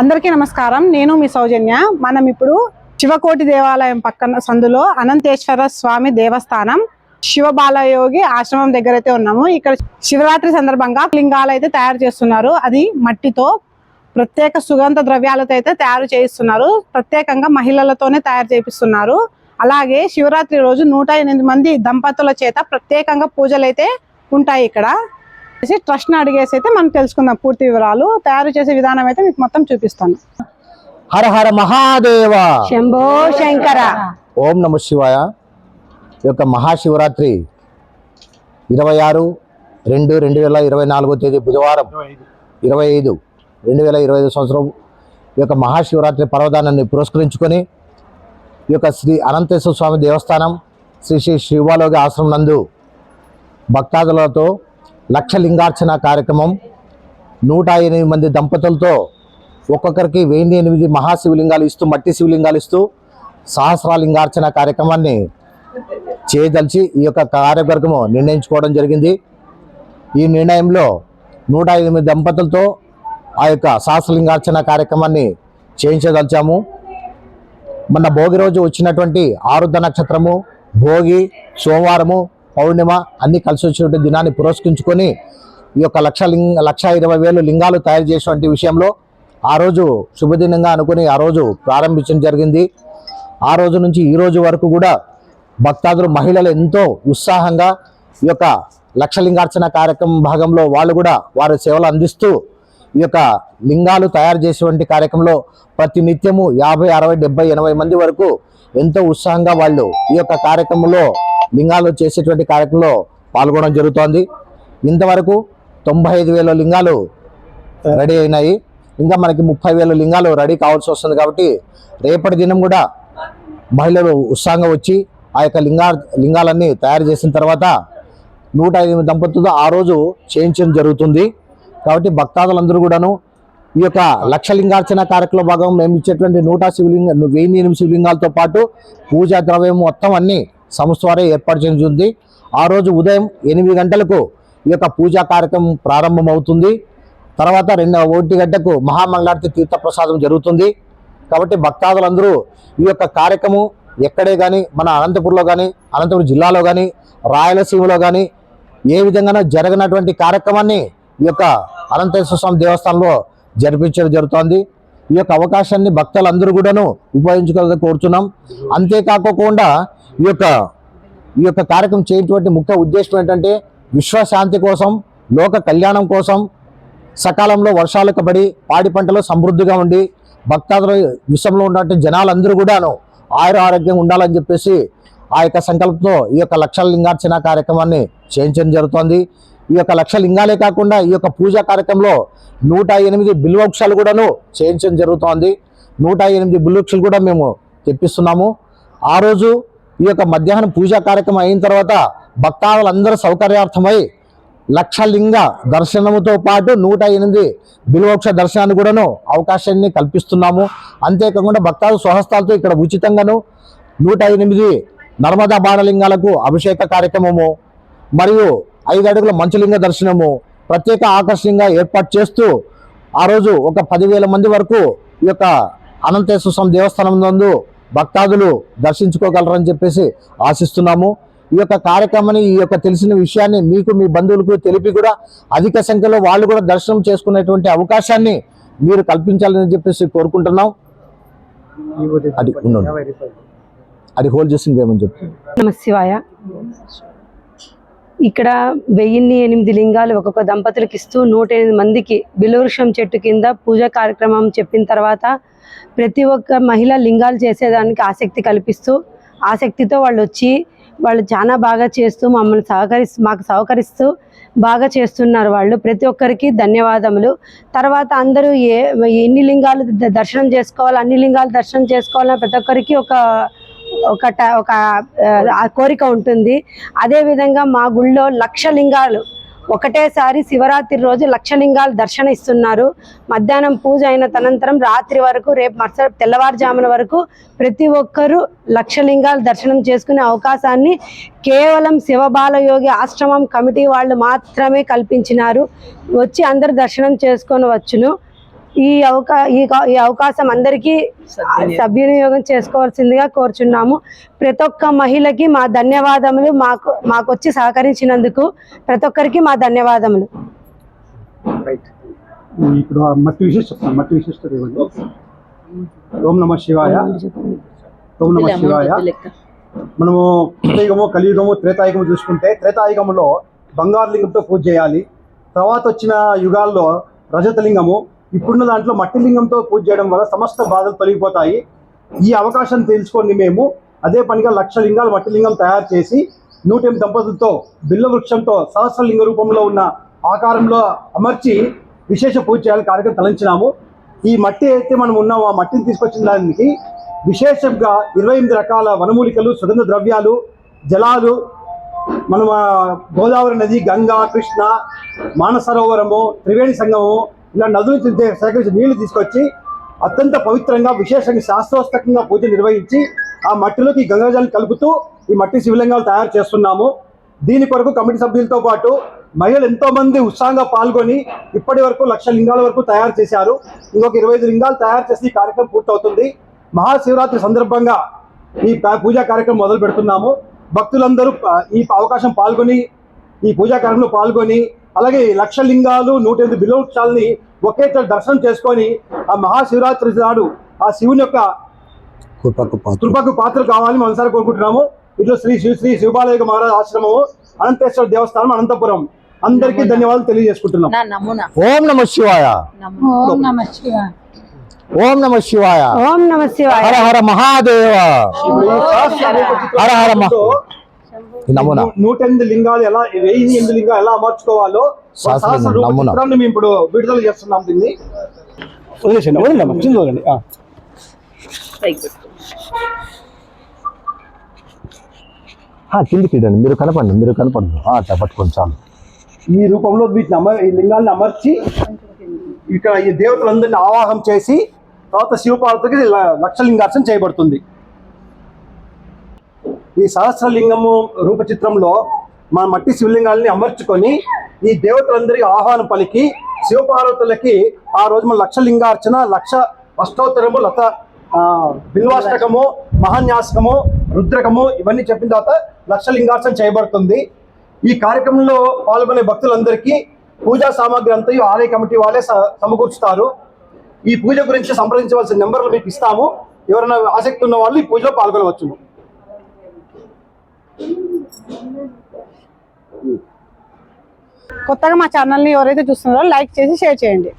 అందరికీ నమస్కారం. నేను మీ సౌజన్య. మనం ఇప్పుడు శివకోటి దేవాలయం పక్కన సందులో అనంతేశ్వర స్వామి దేవస్థానం శివ బాలయోగి ఆశ్రమం దగ్గర అయితే ఉన్నాము. ఇక్కడ శివరాత్రి సందర్భంగా లింగాలు అయితే తయారు చేస్తున్నారు. అది మట్టితో ప్రత్యేక సుగంధ ద్రవ్యాలతో అయితే తయారు చేయిస్తున్నారు. ప్రత్యేకంగా మహిళలతోనే తయారు చేపిస్తున్నారు. అలాగే శివరాత్రి రోజు నూట ఎనిమిది మంది దంపతుల చేత ప్రత్యేకంగా పూజలు అయితే ఉంటాయి ఇక్కడ. ట్రస్ట్ని అడిగేసి అయితే మనం తెలుసుకుందాం పూర్తి వివరాలు. తయారు చేసే విధానం అయితే మీకు మొత్తం చూపిస్తాను. హర హర మహాదేవ. శంభో శంకర. ఓం నమ శివాయ. ఈ యొక్క మహాశివరాత్రి ఇరవై ఆరు రెండు రెండు వేల ఇరవై నాలుగో తేదీ బుధవారం ఇరవై ఐదు రెండు వేల ఇరవై ఐదు సంవత్సరం ఈ యొక్క మహాశివరాత్రి పర్వదానాన్ని పురస్కరించుకొని ఈ యొక్క శ్రీ అనంతేశ్వర స్వామి దేవస్థానం శ్రీ శ్రీ శివాలోకి ఆశ్రమం నందు భక్తాదులతో లక్ష లింగార్చన కార్యక్రమం. నూట ఎనిమిది మంది దంపతులతో ఒక్కొక్కరికి వెయ్యి ఎనిమిది మహాశివలింగాలు ఇస్తూ మట్టి శివలింగాలు ఇస్తూ సహస్రాలింగార్చన కార్యక్రమాన్ని చేయదలిచి ఈ యొక్క కార్యక్రమం నిర్ణయించుకోవడం జరిగింది. ఈ నిర్ణయంలో నూట ఎనిమిది దంపతులతో ఆ యొక్క సహస్రలింగార్చన కార్యక్రమాన్ని చేయించదలిచాము. మొన్న భోగి రోజు వచ్చినటువంటి ఆరుద్ర నక్షత్రము భోగి సోమవారము పౌర్ణిమ అన్ని కలిసి వచ్చినటువంటి దినాన్ని పురస్కరించుకొని ఈ యొక్క లక్ష లింగ లక్ష ఇరవై వేలు లింగాలు తయారు చేసినటువంటి విషయంలో ఆ రోజు శుభదినంగా అనుకుని ఆ రోజు ప్రారంభించడం జరిగింది. ఆ రోజు నుంచి ఈ రోజు వరకు కూడా భక్తాదులు మహిళలు ఎంతో ఉత్సాహంగా ఈ యొక్క లక్షలింగార్చన కార్యక్రమం భాగంలో వాళ్ళు కూడా వారి సేవలు అందిస్తూ ఈ యొక్క లింగాలు తయారు చేసేటువంటి కార్యక్రమంలో ప్రతి నిత్యము యాభై అరవై డెబ్బై ఎనభై మంది వరకు ఎంతో ఉత్సాహంగా వాళ్ళు ఈ యొక్క కార్యక్రమంలో లింగాలు చేసేటువంటి కార్యక్రమంలో పాల్గొనడం జరుగుతోంది. ఇంతవరకు తొంభై ఐదు వేల లింగాలు రెడీ అయినాయి. ఇంకా మనకి ముప్పై వేల లింగాలు రెడీ కావాల్సి వస్తుంది కాబట్టి రేపటి దినం కూడా మహిళలు ఉత్సాహంగా వచ్చి ఆ యొక్క లింగా లింగాలన్నీ తయారు చేసిన తర్వాత నూట ఎనిమిది దంపతులతో ఆ రోజు చేయించడం జరుగుతుంది. కాబట్టి భక్తాదులందరూ కూడాను ఈ యొక్క లక్ష లింగార్చన కార్యక్రమ భాగం మేము ఇచ్చేటువంటి నూట శివలింగ వెయ్యి ఎనిమిది శివలింగాలతో పాటు పూజా ద్రవ్యం మొత్తం అన్నీ సంస్థ వారే ఏర్పాటు చేయించింది ఆ రోజు ఉదయం ఎనిమిది గంటలకు ఈ యొక్క పూజా కార్యక్రమం ప్రారంభమవుతుంది. తర్వాత రెండు ఒంటి గంటకు మహామంగళార్తి తీర్థప్రసాదం జరుగుతుంది. కాబట్టి భక్తాదులందరూ ఈ యొక్క కార్యక్రమం ఎక్కడే కానీ మన అనంతపురంలో కానీ అనంతపురం జిల్లాలో కానీ రాయలసీమలో కానీ ఏ విధంగా జరగనటువంటి కార్యక్రమాన్ని ఈ యొక్క అనంతేశ్వర స్వామి దేవస్థానంలో జరిపించడం జరుగుతోంది. ఈ యొక్క అవకాశాన్ని భక్తులందరూ కూడాను ఉపయోగించుకోవాలని కోరుతున్నాం. అంతేకాకుండా ఈ యొక్క ఈ యొక్క కార్యక్రమం చేయటువంటి ముఖ్య ఉద్దేశం ఏంటంటే విశ్వశాంతి కోసం లోక కళ్యాణం కోసం సకాలంలో వర్షాలకు పడి పాడి పంటలు సమృద్ధిగా ఉండి భక్తాదుల విషయంలో ఉన్నటువంటి జనాలందరూ కూడాను ఆయుర ఆరోగ్యంగా ఉండాలని చెప్పేసి ఆ యొక్క సంకల్పంతో ఈ యొక్క లక్ష లింగార్చన కార్యక్రమాన్ని చేయించడం జరుగుతోంది. ఈ యొక్క లక్ష లింగాలే కాకుండా ఈ యొక్క పూజా కార్యక్రమంలో నూట ఎనిమిది బిల్వక్షాలు కూడాను చేయించడం జరుగుతోంది. నూట ఎనిమిది బిల్వక్షలు కూడా మేము తెప్పిస్తున్నాము. ఆ రోజు ఈ యొక్క మధ్యాహ్నం పూజా కార్యక్రమం అయిన తర్వాత భక్తాదులందరూ సౌకర్యార్థమై లక్షలింగ దర్శనముతో పాటు నూట ఎనిమిది బిల్వోక్ష దర్శనాన్ని కూడాను అవకాశాన్ని కల్పిస్తున్నాము. అంతేకాకుండా భక్తాదు స్వహస్తాలతో ఇక్కడ ఉచితంగాను నూట ఎనిమిది నర్మదా బాణలింగాలకు అభిషేక కార్యక్రమము మరియు ఐదు అడుగుల మంచులింగ దర్శనము ప్రత్యేక ఆకర్షణీయంగా ఏర్పాటు చేస్తూ ఆ రోజు ఒక పదివేల మంది వరకు ఈ యొక్క అనంతేశ్వర స్వామి దేవస్థానం నందు భక్తాదులు దర్శించుకోగలరని చెప్పేసి ఆశిస్తున్నాము. ఈ యొక్క కార్యక్రమాన్ని ఈ యొక్క తెలిసిన విషయాన్ని మీకు మీ బంధువులకు తెలిపి కూడా అధిక సంఖ్యలో వాళ్ళు కూడా దర్శనం చేసుకునేటువంటి అవకాశాన్ని మీరు కల్పించాలని చెప్పేసి కోరుకుంటున్నాం. అది అది హోల్డ్ చేసింది ఏమని చెప్పి. నమ శివాయ. ఇక్కడ వెయ్యిన్ని ఎనిమిది లింగాలు ఒక్కొక్క దంపతులకు ఇస్తూ నూట ఎనిమిది మందికి బిలవృక్షం చెట్టు కింద పూజా కార్యక్రమం చెప్పిన తర్వాత ప్రతి ఒక్క మహిళ లింగాలు చేసేదానికి ఆసక్తి కల్పిస్తూ ఆసక్తితో వాళ్ళు వచ్చి వాళ్ళు చాలా బాగా చేస్తూ మమ్మల్ని సహకరిస్తూ మాకు సహకరిస్తూ బాగా చేస్తున్నారు వాళ్ళు. ప్రతి ఒక్కరికి ధన్యవాదములు. తర్వాత అందరూ ఏ ఎన్ని లింగాలు దర్శనం చేసుకోవాలి అన్ని లింగాలు దర్శనం చేసుకోవాలని ప్రతి ఒక్కరికి ఒక ఒక ట- ఒక కోరిక ఉంటుంది. అదేవిధంగా మా గుళ్ళో లక్ష లింగాలు ఒకటేసారి శివరాత్రి రోజు లక్షలింగాలు దర్శన ఇస్తున్నారు మధ్యాహ్నం పూజ అయిన తనంతరం రాత్రి వరకు రేపు మరుసటి తెల్లవారుజామున వరకు ప్రతి ఒక్కరూ లక్షలింగాలు దర్శనం చేసుకునే అవకాశాన్ని కేవలం శివబాలయోగి ఆశ్రమం కమిటీ వాళ్ళు మాత్రమే కల్పించినారు. వచ్చి అందరు దర్శనం చేసుకొని వచ్చును. ఈ అవకా ఈ అవకాశం అందరికీ సద్వినియోగం చేసుకోవాల్సిందిగా కోరుచున్నాము. ప్రతి ఒక్క మహిళకి మా ధన్యవాదములు మాకు మాకు వచ్చి సహకరించినందుకు ప్రతి ఒక్కరికి మా ధన్యవాదములు. రైట్. ఇప్పుడు మట్టి విశిష్ట మట్టి విశిష్టత ఇవ్వండి. ఓం నమ శివాయ. ఓం నమ శివాయ. మనము కృతయుగము కలియుగము త్రేతాయుగము చూసుకుంటే త్రేతాయుగములో బంగారు లింగంతో పూజ చేయాలి. తర్వాత వచ్చిన యుగాల్లో రజతలింగము ఇప్పుడున్న దాంట్లో మట్టి లింగంతో పూజ చేయడం వల్ల సమస్త బాధలు తొలగిపోతాయి. ఈ అవకాశం తెలుసుకొని మేము అదే పనిగా లక్ష లింగాలు మట్టి లింగం తయారు చేసి నూటెనిమిది దంపతులతో బిల్ల వృక్షంతో సహస్ర లింగ రూపంలో ఉన్న ఆకారంలో అమర్చి విశేష పూజ చేయాలని కార్యక్రమం తలంచినాము. ఈ మట్టి అయితే మనం ఉన్నామో ఆ మట్టిని తీసుకొచ్చిన దానికి విశేషంగా ఇరవై ఎనిమిది రకాల వనమూలికలు సుగంధ ద్రవ్యాలు జలాలు మనం గోదావరి నది గంగా కృష్ణ మానసరోవరము త్రివేణి సంగమము ఇలా నదులు సేకరించి నీళ్ళు తీసుకొచ్చి అత్యంత పవిత్రంగా విశేషంగా శాస్త్రోస్తకంగా పూజ నిర్వహించి ఆ మట్టిలోకి గంగాజలం కలుపుతూ ఈ మట్టి శివలింగాలు తయారు చేస్తున్నాము. దీని కొరకు కమిటీ సభ్యులతో పాటు మహిళలు ఎంతోమంది ఉత్సాహంగా పాల్గొని ఇప్పటి వరకు లక్ష లింగాల వరకు తయారు చేశారు. ఇంకొక ఇరవై ఐదు లింగాలు తయారు చేసి ఈ కార్యక్రమం పూర్తవుతుంది. మహాశివరాత్రి సందర్భంగా ఈ పూజా కార్యక్రమం మొదలు పెడుతున్నాము. భక్తులందరూ ప- ఈ అవకాశం పాల్గొని ఈ పూజా కార్యక్రమంలో పాల్గొని అలాగే ఈ లక్ష లింగాలు నూట ఎనిమిది బిలోత్సవాలని ఒకే దర్శనం చేసుకొని ఆ మహాశివరాత్రి నాడు ఆ శివుని యొక్క కృపకు పాత్ర. కృపకు పాత్ర కావాలని మనసారి కోరుకుంటున్నాము. ఇట్లా శ్రీ శ్రీ శ్రీ శివబాలయ మహారాజ్ ఆశ్రమము అనంతేశ్వర దేవస్థానం అనంతపురం. అందరికీ ధన్యవాదాలు తెలియజేసుకుంటున్నాం. నా నమూనా. ఓం నమ శివాయ. ఓం నమ శివాయ. ఓం నమ శివాయ. ఓం నమ శివాయ. హర హర మహాదేవ. హర హర నమూనా. నూట ఎనిమిది లింగాలు ఎలా వెయ్యి ఎనిమిది లింగాలు ఎలా అమర్చుకోవాలో నమూనా. మేము ఇప్పుడు విడుదల చేస్తున్నాం దీన్ని. వదిలేసండి వదలండి కిందికి ఇడండి మీరు కనపండి మీరు కనపండి ఆ, అట్లా పట్టుకోండి చాలు. ఈ రూపంలో వీటిని అమ ఈ లింగాలను అమర్చి ఇక్కడ ఈ దేవతలందరినీ ఆవాహం చేసి తర్వాత శివపార్వతికి లక్షలింగార్చన చేయబడుతుంది. ఈ సహస్రలింగము రూపచిత్రంలో మన మట్టి శివలింగాల్ని అమర్చుకొని ఈ దేవతలందరికీ ఆహ్వానం పలికి శివపార్వతులకి ఆ రోజు మన లక్ష లింగార్చన లక్ష అష్టోత్తరము లత బిల్వాష్టకము మహాన్యాసకము రుద్రకము ఇవన్నీ చెప్పిన తర్వాత లక్ష లింగార్చన చేయబడుతుంది. ఈ కార్యక్రమంలో పాల్గొనే భక్తులందరికీ పూజా సామాగ్రి అంతా ఆలయ కమిటీ వాళ్ళే సమకూర్చుతారు. ఈ పూజ గురించి సంప్రదించవలసిన నెంబర్లు మీకు ఇస్తాము. ఎవరైనా ఆసక్తి ఉన్న వాళ్ళు ఈ పూజలో పాల్గొనవచ్చు కొత్తగా మా ఛానల్ని ఎవరైతే చూస్తున్నారో లైక్ చేసి షేర్ చేయండి.